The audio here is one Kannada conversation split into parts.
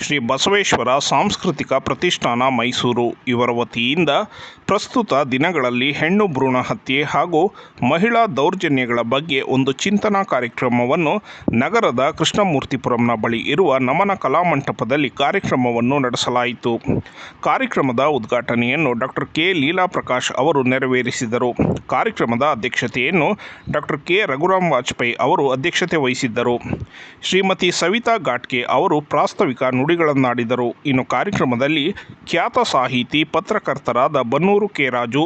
ಶ್ರೀ ಬಸವೇಶ್ವರ ಸಾಂಸ್ಕೃತಿಕ ಪ್ರತಿಷ್ಠಾನ ಮೈಸೂರು. ಇವರ ವತಿಯಿಂದ ಪ್ರಸ್ತುತ ದಿನಗಳಲ್ಲಿ ಹೆಣ್ಣು ಭ್ರೂಣ ಹತ್ಯೆ ಹಾಗೂ ಮಹಿಳಾ ದೌರ್ಜನ್ಯಗಳ ಬಗ್ಗೆ ಒಂದು ಚಿಂತನಾ ಕಾರ್ಯಕ್ರಮವನ್ನು ನಗರದ ಕೃಷ್ಣಮೂರ್ತಿಪುರಂನ ಬಳಿ ಇರುವ ನಮನ ಕಲಾಮಂಟಪದಲ್ಲಿ ಕಾರ್ಯಕ್ರಮವನ್ನು ನಡೆಸಲಾಯಿತು. ಕಾರ್ಯಕ್ರಮದ ಉದ್ಘಾಟನೆಯನ್ನು ಡಾಕ್ಟರ್ ಕೆ. ಲೀಲಾ ಪ್ರಕಾಶ್ ಅವರು ನೆರವೇರಿಸಿದರು. ಕಾರ್ಯಕ್ರಮದ ಅಧ್ಯಕ್ಷತೆಯನ್ನು ಡಾಕ್ಟರ್ ಕೆ. ರಘುರಾಮ್ ವಾಜಪೇಯಿ ಅವರು ಅಧ್ಯಕ್ಷತೆ ವಹಿಸಿದ್ದರು. ಶ್ರೀಮತಿ ಸವಿತಾ ಘಾಟ್ಗೆ ಅವರು ಪ್ರಾಸ್ತಾವಿಕ ನುಡಿಗಳನ್ನಾಡಿದರು. ಇನ್ನು ಕಾರ್ಯಕ್ರಮದಲ್ಲಿ ಖ್ಯಾತ ಸಾಹಿತಿ, ಪತ್ರಕರ್ತರಾದ ಬನ್ನೂರು ಕೆ. ರಾಜು,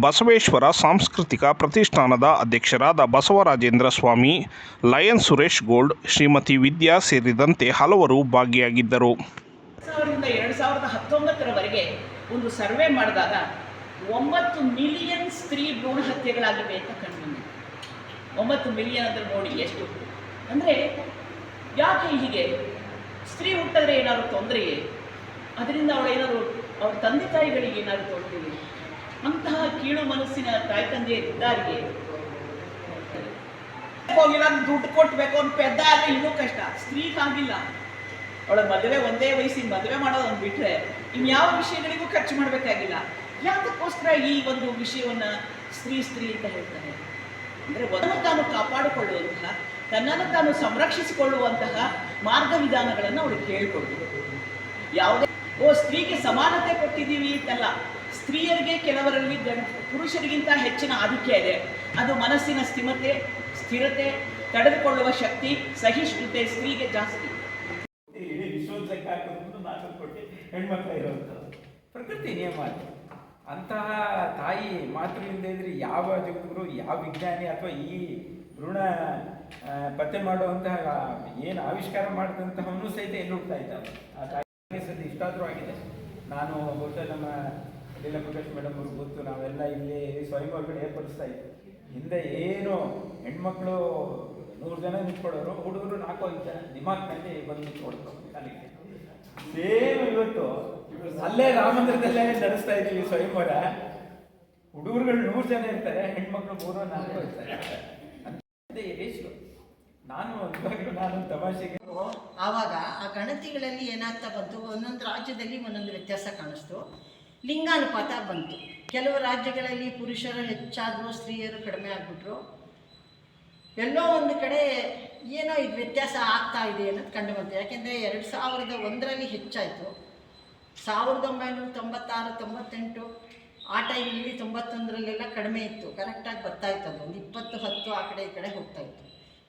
ಬಸವೇಶ್ವರ ಸಾಂಸ್ಕೃತಿಕ ಪ್ರತಿಷ್ಠಾನದ ಅಧ್ಯಕ್ಷರಾದ ಬಸವರಾಜೇಂದ್ರ ಸ್ವಾಮಿ, ಲಯನ್ ಸುರೇಶ್ ಗೋಲ್ಡ್, ಶ್ರೀಮತಿ ವಿದ್ಯಾ ಸೇರಿದಂತೆ ಹಲವರು ಭಾಗಿಯಾಗಿದ್ದರು. ಒಂದು ಸರ್ವೆ ಮಾಡಿದಾಗ ಒಂಬತ್ತು ಮಿಲಿಯನ್ ಸ್ತ್ರೀ ಭ್ರೂಣ ಹತ್ಯೆಗಳಾಗಿವೆ ಅಂತ ಕಂಡುಬಂದಿದೆ ಒಂಬತ್ತು ಮಿಲಿಯನ್ ಅಂದ್ರೆ ನೋಡಿ ಎಷ್ಟು. ಅಂದರೆ ಯಾಕೆ ಹೀಗೆ? ಸ್ತ್ರೀ ಹುಟ್ಟಿದ್ರೆ ಏನಾದ್ರು ತೊಂದರೆಯೇ ಅದರಿಂದ ಅವಳೇನಾದ್ರು ಅವ್ರ ತಂದೆ ತಾಯಿಗಳಿಗೆ ಏನಾದ್ರು ತೊಂದರೆ? ಅಂತಹ ಕೀಳು ಮನಸ್ಸಿನ ತಾಯಿ ತಂದೆಯರಿದ್ದಾರಿಗೆ ಹೋಗಿಲ್ಲ ದುಡ್ಡು ಕೊಟ್ಬೇಕು ಅಂತ ಪೆದ್ದ ಆದ್ರೆ ಇನ್ನೂ ಕಷ್ಟ. ಸ್ತ್ರೀಗಾಗಿಲ್ಲ ಅವಳ ಮದುವೆ ಒಂದೇ ವಯಸ್ಸಿನ ಮದುವೆ ಮಾಡೋದನ್ನು ಬಿಟ್ರೆ ಇನ್ಯಾವ ವಿಷಯಗಳಿಗೂ ಖರ್ಚು ಮಾಡಬೇಕಾಗಿಲ್ಲ. ಯಾತಕ್ಕೋಸ್ಕರ ಈ ಒಂದು ವಿಷಯವನ್ನ ಸ್ತ್ರೀ ಸ್ತ್ರೀ ಅಂತ ಹೇಳ್ತಾರೆ? ಅಂದರೆ ತಾನು ಕಾಪಾಡಿಕೊಳ್ಳುವಂತಹ ತನ್ನನ್ನು ತಾನು ಸಂರಕ್ಷಿಸಿಕೊಳ್ಳುವಂತಹ ಮಾರ್ಗ ವಿಧಾನಗಳನ್ನು ಅವಳಿಗೆ ಹೇಳ್ಕೊಡ್ತೀವಿ ಯಾವುದೇ ಓ ಸ್ತ್ರೀಗೆ ಸಮಾನತೆ ಕೊಟ್ಟಿದ್ದೀವಿ ಅಂತಲ್ಲ. ಸ್ತ್ರೀಯರಿಗೆ ಕೆಲವರಲ್ಲಿ ಗಂಡ ಪುರುಷರಿಗಿಂತ ಹೆಚ್ಚಿನ ಆಧಿಕ್ಯ ಇದೆ. ಅದು ಮನಸ್ಸಿನ ಸ್ಥಿಮತೆ ಸ್ಥಿರತೆ ತಡೆದುಕೊಳ್ಳುವ ಶಕ್ತಿ ಸಹಿಷ್ಣುತೆ ಸ್ತ್ರೀಗೆ ಜಾಸ್ತಿ. ಪ್ರಕೃತಿ ನಿಯಮ ಅಂತಹ ತಾಯಿ ಮಾತೃಯಿಂದ ಇದ್ರೆ ಯಾವ ಜಗದ್ಗುರು ಯಾವ ವಿಜ್ಞಾನಿ ಅಥವಾ ಈ ಆ, ಪತ್ತೆ ಮಾಡುವಂತಹ ಏನು ಆವಿಷ್ಕಾರ ಮಾಡಿದಂತಹವನು ಸಹಿತ ಎಲ್ಲಿ ಹುಡ್ತಾ ಇದ್ದಾವೆ ಆ ತಾಯಿ ಇಷ್ಟಾದರೂ ಆಗಿದೆ. ನಾನು ಬಹುಶಃ ನಮ್ಮ ಲೀಲಾ ಪ್ರಕಾಶ್ ಮೇಡಮ್ ಅವ್ರಿಗೆ ಗೊತ್ತು, ನಾವೆಲ್ಲ ಇಲ್ಲಿ ಸ್ವಯಂ ಸ್ವಯಂವರಗಳು ಏರ್ಪಡಿಸ್ತಾ ಇದ್ವಿ. ಹಿಂದೆ ಏನು ಹೆಣ್ಮಕ್ಳು ನೂರು ಜನ ನಿಂತ್ಕೊಳ್ಳೋರು, ಹುಡುಗರು ನಾಲ್ಕು ಐದು ಜನ ಬಂದು ನಿಂತ್ಕೊಳ್ತಾರೆ ಅಲ್ಲಿಗೆ. ಸೇಮ್ ಇವತ್ತು ಅಲ್ಲೇ ರಾಮಂದಿರದಲ್ಲೇ ನಡೆಸ್ತಾ ಇದ್ದೀವಿ ಸ್ವಯಂವರ ಹುಡುಗರುಗಳು ನೂರು ಜನ ಇರ್ತಾರೆ, ಹೆಣ್ಮಕ್ಳು ಮೂರು ನಾಲ್ಕು ಇರ್ತಾರೆ. ನಾನು ನಾನು ತಮಾಷೆಗೆ ಆವಾಗ ಆ ಗಣತಿಗಳಲ್ಲಿ ಏನಾಗ್ತಾ ಬಂತು? ಒಂದೊಂದು ರಾಜ್ಯದಲ್ಲಿ ಒಂದೊಂದು ವ್ಯತ್ಯಾಸ ಕಾಣಿಸ್ತು. ಲಿಂಗಾನುಪಾತ ಬಂತು. ಕೆಲವು ರಾಜ್ಯಗಳಲ್ಲಿ ಪುರುಷರು ಹೆಚ್ಚಾದರು ಸ್ತ್ರೀಯರು ಕಡಿಮೆ ಆಗ್ಬಿಟ್ರು. ಎಲ್ಲೋ ಒಂದು ಕಡೆ ಏನೋ ಇದು ವ್ಯತ್ಯಾಸ ಆಗ್ತಾ ಇದೆ ಅನ್ನೋದು ಕಂಡು ಬಂತು. ಯಾಕೆಂದರೆ ಎರಡು ಸಾವಿರದ ಒಂದರಲ್ಲಿ ಹೆಚ್ಚಾಯಿತು. ಸಾವಿರದ ಒಂಬೈನೂರ ತೊಂಬತ್ತಾರು, ತೊಂಬತ್ತೆಂಟು ಆ ಟೈಮಲ್ಲಿ ತೊಂಬತ್ತೊಂದರಲ್ಲೆಲ್ಲ ಕಡಿಮೆ ಇತ್ತು. ಕರೆಕ್ಟಾಗಿ ಬರ್ತಾ ಇತ್ತು ಅದು. ಒಂದು ಇಪ್ಪತ್ತು, ಹತ್ತು ಆ ಕಡೆ ಈ ಕಡೆ ಹೋಗ್ತಾ ಇತ್ತು.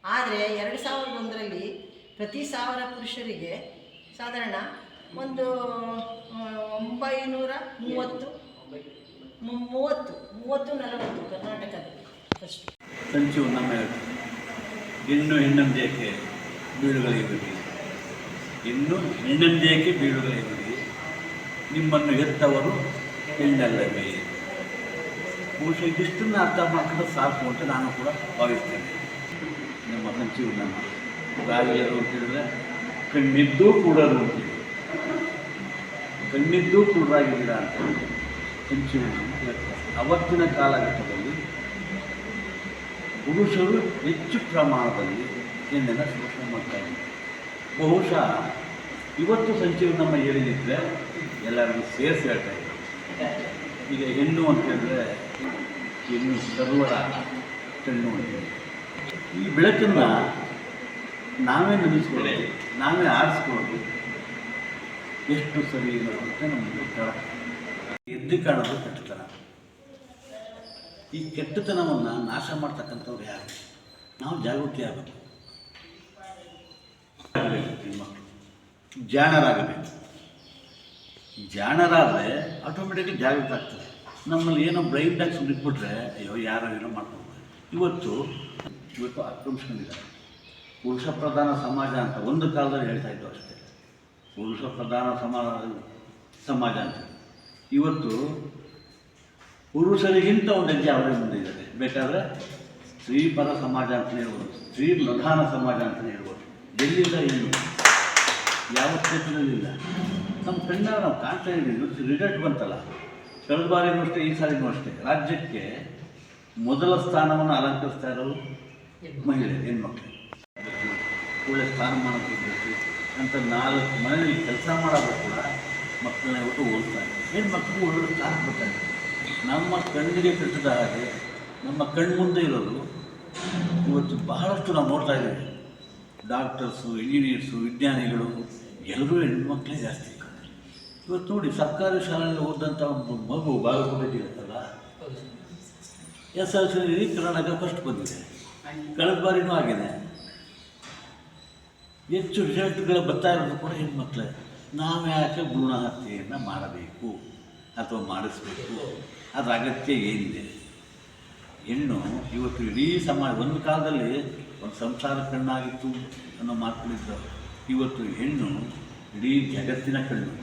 ಆದರೆ ಎರಡು ಸಾವಿರದ ಒಂದರಲ್ಲಿ ಪ್ರತಿ ಸಾವಿರ ಪುರುಷರಿಗೆ ಸಾಧಾರಣ ಒಂದು ಒಂಬೈನೂರ ಮೂವತ್ತು ಮೂವತ್ತು ಮೂವತ್ತು, ನಲವತ್ತು ಕರ್ನಾಟಕದಲ್ಲಿ ಫಸ್ಟ್ ಸಂಚು ನಮ್ಮ ಹೆಣ್ಣು ಬೀಳುಗಳಿಗೆ ಬಿಡಿ ಇನ್ನು ಹೆಣ್ಣಂದೇಕೆ ಬಿಡಿ ನಿಮ್ಮನ್ನು ಹೆತ್ತವರು ಹೆಣ್ಣಲ್ಲವೇ ಬಹುಶಃ ಇದಿಷ್ಟನ್ನು ಅರ್ಥ ಮಾಡ್ಕೊಂಡು ಸಾಕು ಅಂತ ನಾನು ಕೂಡ ಭಾವಿಸ್ತೇನೆ. ನಮ್ಮ ಮಗನ ನಮ್ಮ ರಾಜರು ಅಂತ ಹೇಳಿದ್ರೆ, ಕಣ್ಣಿದ್ದೂ ಕೂಡರು ಅಂತೀವಿ ಕಣ್ಣಿದ್ದೂ ಕುರುಡರಾಗಿದ್ದೀರಾ ಅಂತ ಸಂಚು ಹೇಳ್ತಾರೆ. ಅವತ್ತಿನ ಕಾಲಘಟ್ಟದಲ್ಲಿ ಪುರುಷರು ಹೆಚ್ಚು ಪ್ರಮಾಣದಲ್ಲಿ ಹೆಣ್ಣನ್ನು ಶೋಷಣೆ ಮಾಡ್ತಾ ಇದ್ದಾರೆ. ಬಹುಶಃ ಇವತ್ತು ಸಂಚೀವ್ ನಮ್ಮ ಹೇಳಿದ್ರೆ ಎಲ್ಲರಿಗೂ ಸೇರಿಸಿ ಹೇಳ್ತಾ ಇದ್ದಾರೆ ಈಗ ಹೆಣ್ಣು ಅಂತ ಹೇಳಿದ್ರೆ ಹೆಣ್ಣು ಸರ್ವರ ಹೆಣ್ಣು ಅಂತೇಳಿ ಈ ಬೆಳಕನ್ನು ನಾವೇ ನಿಲ್ಲಿಸ್ಕೊಳ್ಳಿ ನಾವೇ ಆರಿಸ್ಕೊಳ್ಳೋದು ಎಷ್ಟು ಸರಿ ಅಂತ ನಮಗೆ ಗೊತ್ತಾಗ ಎದ್ದು ಕಾಣೋದು ಕೆಟ್ಟತನ. ಈ ಕೆಟ್ಟತನವನ್ನು ನಾಶ ಮಾಡ್ತಕ್ಕಂಥವ್ರು ಯಾರು? ನಾವು ಜಾಗೃತಿ ಆಗಬೇಕು. ಜಾಣರಾಗಬೇಕು. ಜಾಣರಾದರೆ ಆಟೋಮೆಟಿಕ್ಲಿ ಜಾಗೃತ ಆಗ್ತದೆ. ನಮ್ಮಲ್ಲಿ ಏನೋ ಬ್ರೈನ್ ಟ್ಯಾಕ್ಸ್ ಬಿಟ್ಬಿಟ್ರೆ ಅಯ್ಯೋ, ಯಾರೋ ಏನೋ ಮಾಡ್ಕೊಂಡು ಇವತ್ತು ಇವತ್ತು ಆಕ್ರಮಿಸ್ಕೊಂಡಿದ್ದಾರೆ ಪುರುಷ ಪ್ರಧಾನ ಸಮಾಜ ಅಂತ ಒಂದು ಕಾಲದಲ್ಲಿ ಹೇಳ್ತಾ ಇದ್ದು ಅಷ್ಟೇ. ಪುರುಷ ಪ್ರಧಾನ ಸಮಾಜ ಸಮಾಜ ಅಂತ. ಇವತ್ತು ಪುರುಷರಿಗಿಂತ ಒಂದು ಹೆಜ್ಜೆ ಅವರೇ ಮುಂದೆ ಇದ್ದಾರೆ. ಬೇಕಾದರೆ ಸ್ತ್ರೀ ಪರ ಸಮಾಜ ಅಂತಲೇ ಹೇಳ್ಬೋದು. ಸ್ತ್ರೀ ಪ್ರಧಾನ ಸಮಾಜ ಅಂತಲೇ ಹೇಳ್ಬೋದು. ಎಲ್ಲಿಲ್ಲ ಏನು? ಯಾವ ಕ್ಷೇತ್ರದಲ್ಲಿಲ್ಲ. ನಮ್ಮ ಕಣ್ಣಾಗ ನಾವು ಕಾಣ್ತಾ ಇದ್ದೀವಿ. ರಿಸಲ್ಟ್ ಬಂತಲ್ಲ. ಕಳೆದ ಬಾರಿನೂ ಅಷ್ಟೇ, ಈ ಸಾರಿನೂ ಅಷ್ಟೇ. ರಾಜ್ಯಕ್ಕೆ ಮೊದಲ ಸ್ಥಾನವನ್ನು ಅಲಂಕರಿಸ್ತಾ ಇರೋರು ಮಹಿಳೆ, ಹೆಣ್ಮಕ್ಳು. ಒಳ್ಳೆ ಸ್ಥಾನಮಾನ ಕೊಡಬೇಕು ಅಂತ ನಾಲ್ಕು ಮನೆಯಲ್ಲಿ ಕೆಲಸ ಮಾಡೋದು ಕೂಡ ಮಕ್ಕಳನ್ನ ಇವತ್ತು ಓದ್ತಾರೆ ಹೆಣ್ಮಕ್ಳು ಒಳ್ಳೆ ಸ್ಥಾನ ಬರ್ತಾರೆ ನಮ್ಮ ಕಣ್ಣಿಗೆ ಕಟ್ಟಿದ ಹಾಗೆ ನಮ್ಮ ಕಣ್ಮುಂದೆ ಇರೋದು ಇವತ್ತು ಬಹಳಷ್ಟು ನಾವು ನೋಡ್ತಾ ಇದ್ದೀವಿ. ಡಾಕ್ಟರ್ಸು, ಇಂಜಿನಿಯರ್ಸು, ವಿಜ್ಞಾನಿಗಳು, ಎಲ್ಲರೂ ಹೆಣ್ಮಕ್ಳೇ ಜಾಸ್ತಿ. ಇವತ್ತು ನೋಡಿ ಸರ್ಕಾರಿ ಶಾಲೆಯಲ್ಲಿ ಓದಂಥ ಒಂದು ಮಗು ಬಾಗಲಕೋಟೆ ಇರುತ್ತಲ್ಲ? S L C Karnataka first ಬಂದಿದೆ. ಕಳೆದ ಬಾರಿನೂ ಆಗಿದೆ. ಹೆಚ್ಚು ರಿಸಲ್ಟ್ಗಳು ಬರ್ತಾ ಇರೋದು ಕೂಡ ಹೆಣ್ಮಕ್ಳೇ. ನಾವು ಯಾಕೆ ಭ್ರೂಣ ಹತ್ಯೆಯನ್ನು ಮಾಡಬೇಕು ಅಥವಾ ಮಾಡಿಸ್ಬೇಕು? ಅದರ ಅಗತ್ಯ ಏನಿದೆ? ಹೆಣ್ಣು ಇವತ್ತು ಇಡೀ ಸಮಾಜ, ಒಂದು ಕಾಲದಲ್ಲಿ ಒಂದು ಸಂಸಾರ ಕಣ್ಣಾಗಿತ್ತು ಅನ್ನೋ ಮಾತುಗಳಿದ್ದರು ಇವತ್ತು ಹೆಣ್ಣು ಇಡೀ ಜಗತ್ತಿನ ಕಣ್ಣು.